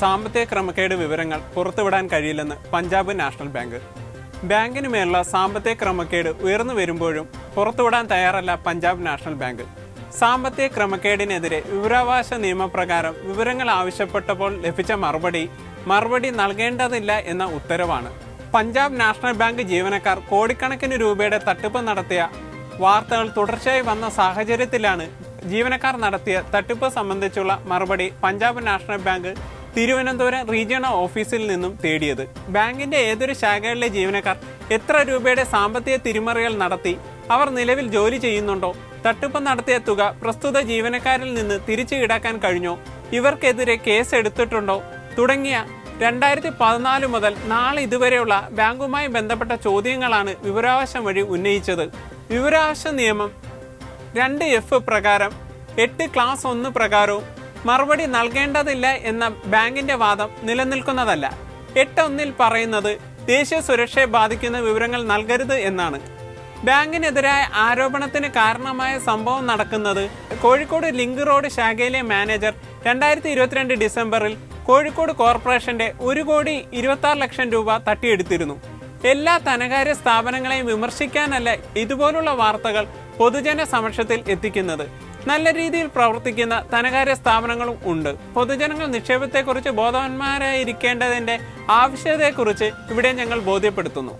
സാമ്പത്തിക ക്രമക്കേട് വിവരങ്ങൾ പുറത്തുവിടാൻ കഴിയില്ലെന്ന് പഞ്ചാബ് നാഷണൽ ബാങ്ക്. ബാങ്കിന് മേലുള്ള സാമ്പത്തിക ക്രമക്കേട് ഉയർന്നു വരുമ്പോഴും പുറത്തുവിടാൻ തയ്യാറല്ല പഞ്ചാബ് നാഷണൽ ബാങ്ക്. സാമ്പത്തിക ക്രമക്കേടിനെതിരെ വിവരാവകാശ നിയമപ്രകാരം വിവരങ്ങൾ ആവശ്യപ്പെട്ടപ്പോൾ ലഭിച്ച മറുപടി മറുപടി നൽകേണ്ടതില്ല എന്ന ഉത്തരവാണ്. പഞ്ചാബ് നാഷണൽ ബാങ്ക് ജീവനക്കാർ കോടിക്കണക്കിന് രൂപയുടെ തട്ടിപ്പ് നടത്തിയ വാർത്തകൾ തുടർച്ചയായി വന്ന സാഹചര്യത്തിലാണ് ജീവനക്കാർ നടത്തിയ തട്ടിപ്പ് സംബന്ധിച്ചുള്ള മറുപടി Punjab national bank Thiruvananthapuram regional ഓഫീസിൽ നിന്നും തേടിയത്. ബാങ്കിന്റെ ഏതൊരു ശാഖകളിലെ ജീവനക്കാർ എത്ര രൂപയുടെ സാമ്പത്തിക തിരിമറികൾ നടത്തി അവർ നിലവിൽ ജോലി ചെയ്യുന്നുണ്ടോ തട്ടിപ്പ് നടത്തിയ തുക പ്രസ്തുത ജീവനക്കാരിൽ നിന്ന് തിരിച്ചു ഈടാക്കാൻ കഴിഞ്ഞോ ഇവർക്കെതിരെ കേസ് എടുത്തിട്ടുണ്ടോ തുടങ്ങിയ രണ്ടായിരത്തി പതിനാല് മുതൽ നാളെ ഇതുവരെയുള്ള ബാങ്കുമായി ബന്ധപ്പെട്ട ചോദ്യങ്ങളാണ് വിവരാവകാശം വഴി ഉന്നയിച്ചത്. വിവരാവകാശ നിയമം രണ്ട് എഫ് പ്രകാരം എട്ട് ക്ലാസ് ഒന്ന് പ്രകാരവും മറുപടി നൽകേണ്ടതില്ല എന്ന ബാങ്കിന്റെ വാദം നിലനിൽക്കുന്നതല്ല. എട്ട് ഒന്നിൽ പറയുന്നത് ദേശീയ സുരക്ഷയെ ബാധിക്കുന്ന വിവരങ്ങൾ നൽകരുത് എന്നാണ്. ബാങ്കിനെതിരായ ആരോപണത്തിന് കാരണമായ സംഭവം നടക്കുന്നത് കോഴിക്കോട് ലിങ്ക് റോഡ് ശാഖയിലെ മാനേജർ രണ്ടായിരത്തി ഇരുപത്തിരണ്ട് ഡിസംബറിൽ കോഴിക്കോട് കോർപ്പറേഷന്റെ ഒരു കോടി ഇരുപത്തി ലക്ഷം രൂപ തട്ടിയെടുത്തിരുന്നു. എല്ലാ ധനകാര്യ സ്ഥാപനങ്ങളെയും വിമർശിക്കാനല്ല ഇതുപോലുള്ള വാർത്തകൾ പൊതുജന സമക്ഷത്തിൽ എത്തിക്കുന്നത്. നല്ല രീതിയിൽ പ്രവർത്തിക്കുന്ന ധനകാര്യ സ്ഥാപനങ്ങളും ഉണ്ട്. പൊതുജനങ്ങൾ നിക്ഷേപത്തെക്കുറിച്ച് ബോധവാന്മാരായിരിക്കേണ്ടതിന്റെ ആവശ്യകതയെക്കുറിച്ച് ഇവിടെ ഞങ്ങൾ ബോധ്യപ്പെടുത്തുന്നു.